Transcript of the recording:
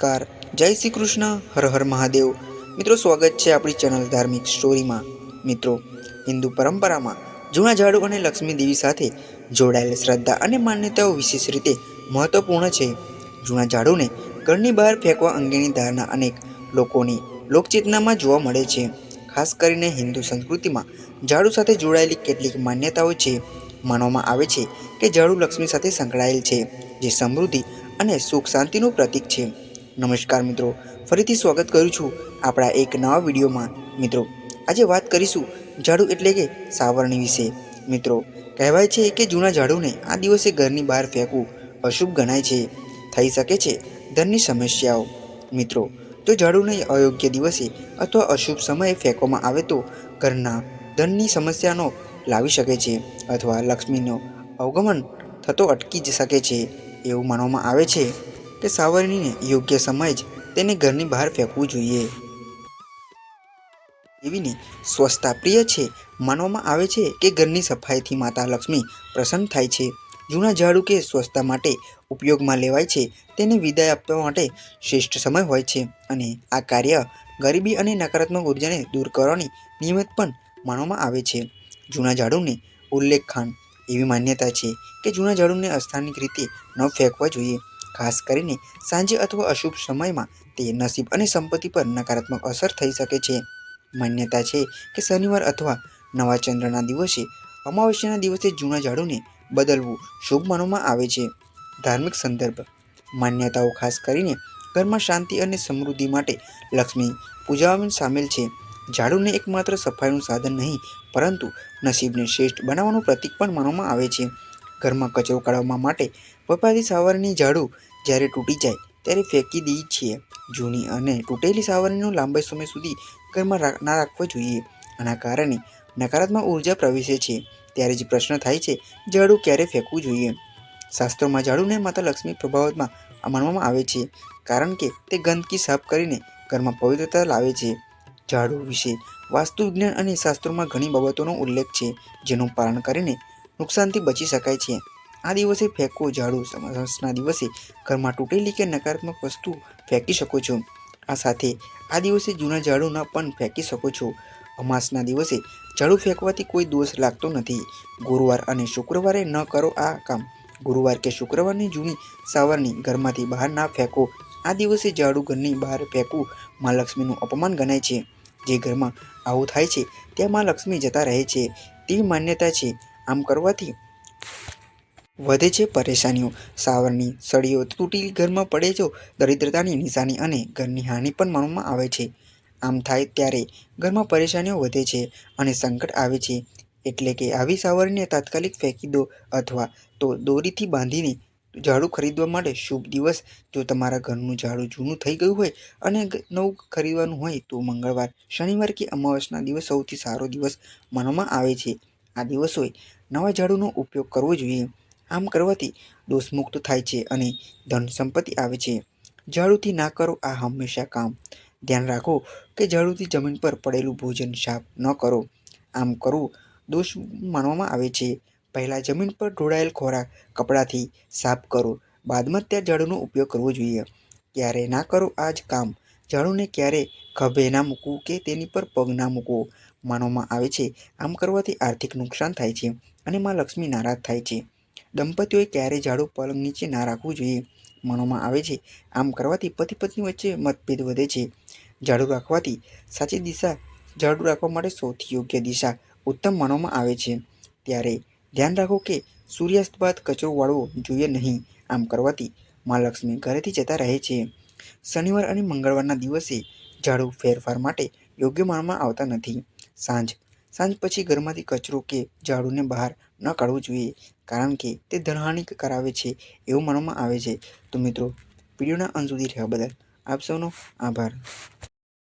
નમસ્કાર, જય શ્રી કૃષ્ણ, હર હર મહાદેવ. મિત્રો, સ્વાગત છે આપણી ચેનલ ધાર્મિક સ્ટોરીમાં. મિત્રો, હિન્દુ પરંપરામાં જૂના ઝાડુ અને લક્ષ્મી દેવી સાથે જોડાયેલ શ્રદ્ધા અને માન્યતાઓ વિશેષ રીતે મહત્વપૂર્ણ છે. જૂના ઝાડુને ઘરની બહાર ફેંકવા અંગેની ધારણા અનેક લોકોની લોકચેતનામાં જોવા મળે છે. ખાસ કરીને હિન્દુ સંસ્કૃતિમાં ઝાડુ સાથે જોડાયેલી કેટલીક માન્યતાઓ છે. માનવામાં આવે છે કે ઝાડુ લક્ષ્મી સાથે સંકળાયેલ છે, જે સમૃદ્ધિ અને સુખ શાંતિનું પ્રતીક છે. નમસ્કાર મિત્રો. ફરીથી સ્વાગત કરું છું આપણા એક નવા વિડીયોમાં. મિત્રો, આજે વાત કરીશું ઝાડુ એટલે કે સાવરણી વિશે. મિત્રો, કહેવાય છે કે જૂના ઝાડુને આ દિવસે ઘરની બહાર ફેંકવું અશુભ ગણાય છે. થઈ શકે છે ધનની સમસ્યાઓ. મિત્રો જો ઝાડુને અયોગ્ય દિવસે અથવા અશુભ સમયે ફેંકવામાં આવે તો ઘરના ધનની સમસ્યાનો લાવી શકે છે અથવા લક્ષ્મીનો અવગમન થતો અટકી જ શકે છે એવું માનવામાં આવે છે. કે સાવરણીને યોગ્ય સમયે જ તેને ઘરની બહાર ફેંકવું જોઈએ. દેવીને સ્વસ્થતા પ્રિય છે, માનવામાં આવે છે કે ઘરની સફાઈથી માતા લક્ષ્મી પ્રસન્ન થાય છે. જૂના ઝાડુ કે સ્વસ્થતા માટે ઉપયોગમાં લેવાય છે તેને વિદાય આપવા માટે શ્રેષ્ઠ સમય હોય છે અને આ કાર્ય ગરીબી અને નકારાત્મક ઉર્જાને દૂર કરવાની નિયમિત પણ માનવામાં આવે છે. જૂના ઝાડુને ઉલ્લેખખાન એવી માન્યતા છે કે જૂના ઝાડુને અસ્થાનિક રીતે ન ફેંકવા જોઈએ. ખાસ કરીને સાંજે અથવા અશુભ સમયમાં તે નસીબ અને સંપત્તિ પર નકારાત્મક અસર થઈ શકે છે. માન્યતા છે કે શનિવાર અથવા નવા ચંદ્રના દિવસે અમાવસ્યાના દિવસે જૂના ઝાડુને બદલવું શુભ માનવામાં આવે છે. ધાર્મિક સંદર્ભ. માન્યતાઓ ખાસ કરીને ઘરમાં શાંતિ અને સમૃદ્ધિ માટે લક્ષ્મી પૂજા સામેલ છે. ઝાડુને એકમાત્ર સફાઈનું સાધન નહીં, પરંતુ નસીબને શ્રેષ્ઠ બનાવવાનું પ્રતીક પણ માનવામાં આવે છે. ઘરમાં કચરો કાઢવા માટે વપરાતી સાવરણી ઝાડુ જ્યારે તૂટી જાય ત્યારે ફેંકી દઈએ છીએ. જૂની અને તૂટેલી સાવરણીનો લાંબા સમય સુધી ઘરમાં ના રાખવો જોઈએ આના કારણે નકારાત્મક ઊર્જા પ્રવેશે છે. ત્યારે જ પ્રશ્ન થાય છે, ઝાડુ ક્યારે ફેંકવું જોઈએ? શાસ્ત્રોમાં ઝાડુને માતા લક્ષ્મી પ્રભાવતમાં માનવામાં આવે છે, કારણ કે તે ગંદકી સાફ કરીને ઘરમાં પવિત્રતા લાવે છે. ઝાડુ વિશે વાસ્તુ વિજ્ઞાન અને શાસ્ત્રોમાં ઘણી બાબતોનો ઉલ્લેખ છે, જેનું પાલન કરીને નુકસાનથી બચી શકાય છે. આ દિવસે ફેંકો ઝાડુ સમાસના દિવસે ઘરમાં તૂટેલી કે નકારાત્મક વસ્તુ ફેંકી શકો છો. આ સાથે આ દિવસે જૂના ઝાડુના પણ ફેંકી શકો છો. અમાસના દિવસે ઝાડુ ફેંકવાથી કોઈ દોષ લાગતો નથી. ગુરુવાર અને શુક્રવારે ન કરો આ કામ. ગુરુવાર કે શુક્રવારની જૂની સાવરની ઘરમાંથી બહાર ના ફેંકો. આ દિવસે ઝાડુ ઘરની બહાર ફેંકવું માં લક્ષ્મીનું અપમાન ગણાય છે. જે ઘરમાં આવું થાય છે, ત્યાં માં લક્ષ્મી જતા રહે છે. તેવી માન્યતા છે. આમ કરવાથી વધે છે પરેશાનીઓ. સાવરની સળીઓ તૂટી ઘરમાં પડે જો દરિદ્રતાની નિશાની અને ઘરની હાનિ પણ માનવામાં આવે છે. આમ થાય ત્યારે ઘરમાં પરેશાનીઓ વધે છે અને સંકટ આવે છે. એટલે કે આવી સાવરને તાત્કાલિક ફેંકી દો અથવા તો દોરીથી બાંધીને ઝાડુ ખરીદવા માટે શુભ દિવસ. જો તમારા ઘરનું ઝાડુ જૂનું થઈ ગયું હોય અને નવું ખરીદવાનું હોય તો મંગળવાર, શનિવાર કે અમાવસના દિવસ સૌથી સારો દિવસ માનવામાં આવે છે. આ દિવસોએ નવા ઝાડુનો ઉપયોગ કરવો જોઈએ. આમ કરવાથી દોષમુક્ત થાય છે અને ધન સંપત્તિ આવે છે. ઝાડુથી ના કરો આ હંમેશા કામ. ધ્યાન રાખો કે ઝાડુથી જમીન પર પડેલું ભોજન સાફ ન કરો. આમ કરવું દોષ માનવામાં આવે છે. પહેલાં જમીન પર ઢોળાયેલ ખોરાક કપડાથી સાફ કરો. બાદમાં ત્યાં ઝાડુનો ઉપયોગ કરવો જોઈએ. ક્યારે ના કરો આ જ કામ. ઝાડુને ક્યારે ખભે ના મૂકવું કે તેની પર પગ ના મૂકવો માનવામાં આવે છે. આમ કરવાથી આર્થિક નુકસાન થાય છે અને માં લક્ષ્મી નારાજ થાય છે. દંપતીઓએ ક્યારેય ઝાડુ પલંગ નીચે ના રાખવું જોઈએ? માનવામાં આવે છે. આમ કરવાથી પતિ પત્ની વચ્ચે મતભેદ વધે છે. ઝાડુ રાખવાથી સાચી દિશા ઝાડુ રાખવા માટે સૌથી યોગ્ય દિશા ઉત્તમ માનવામાં આવે છે. ત્યારે ધ્યાન રાખો કે સૂર્યાસ્ત બાદ કચરો વાળવો જોઈએ નહીં. આમ કરવાથી મા લક્ષ્મી ઘરેથી જતા રહે છે. શનિવાર અને મંગળવારના દિવસે ઝાડુ ફેરફાર માટે યોગ્ય માનવામાં આવતા નથી. સાંજ. સાંજ પછી ઘરમાંથી કચરો કે ઝાડુને બહાર ન કાઢવું જોઈએ, કારણ કે તે ધનહાનિ કરાવે છે એવું માનવામાં આવે છે. તો મિત્રો, વિડીયોના અંત સુધી રહ્યા બદલ આપ સૌનો આભાર.